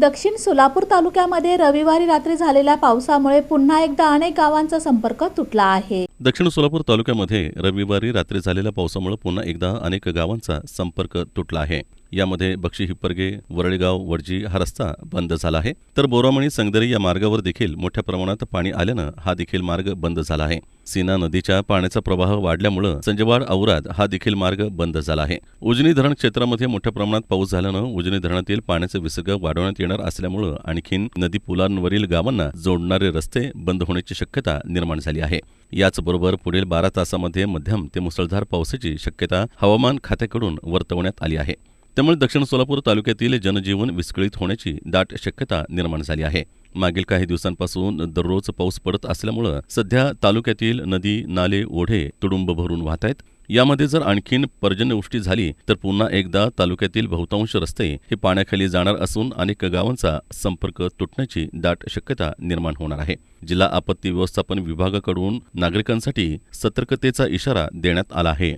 दक्षिण सोलापूर तालुक्यामध्ये रविवारी रात्री झालेल्या पावसामुळे पुन्हा एकदा अनेक गावांचा संपर्क तुटला आहे. दक्षिण सोलापूर तालुक्यामध्ये रविवारी रात्री झालेल्या पावसामुळे पुन्हा एकदा अनेक गावांचा संपर्क तुटला आहे. यामध्ये बक्षी हिप्परगे वरळेगाव वडजी हा रस्ता बंद झाला आहे. तर बोरामणी संगदरी या मार्गावर देखील मोठ्या प्रमाणात पाणी आल्यानं हा देखील मार्ग बंद झाला आहे. सीना नदीच्या पाण्याचा प्रवाह वाढल्यामुळं संजवाड औराद हा देखील मार्ग बंद झाला आहे. उजनी धरण क्षेत्रामध्ये मोठ्या प्रमाणात पाऊस झाल्यानं उजनी धरणातील पाण्याचा विसर्ग वाढवण्यात येणार असल्यामुळं आणखीन नदी पुलांवरील गावांना जोडणारे रस्ते बंद होण्याची शक्यता निर्माण झाली आहे. याचबरोबर पुढील बारा तासामध्ये मध्यम ते मुसळधार पावसाची शक्यता हवामान खात्याकडून वर्तवण्यात आली आहे. त्यामुळे दक्षिण सोलापूर तालुक्यातील जनजीवन विस्कळीत होण्याची दाट शक्यता निर्माण झाली आहे. मागील काही दिवसांपासून दररोज पाऊस पडत असल्यामुळं सध्या तालुक्यातील नदी नाले ओढे तुडुंब भरून वाहत आहेत. यामध्ये जर आणखीन पर्जन्यवृष्टी झाली तर पुन्हा एकदा तालुक्यातील बहुतांश रस्ते हे पाण्याखाली जाणार असून अनेक गावांचा संपर्क तुटण्याची दाट शक्यता निर्माण होणार आहे. जिल्हा आपत्ती व्यवस्थापन विभागाकडून नागरिकांसाठी सतर्कतेचा इशारा देण्यात आला आहे.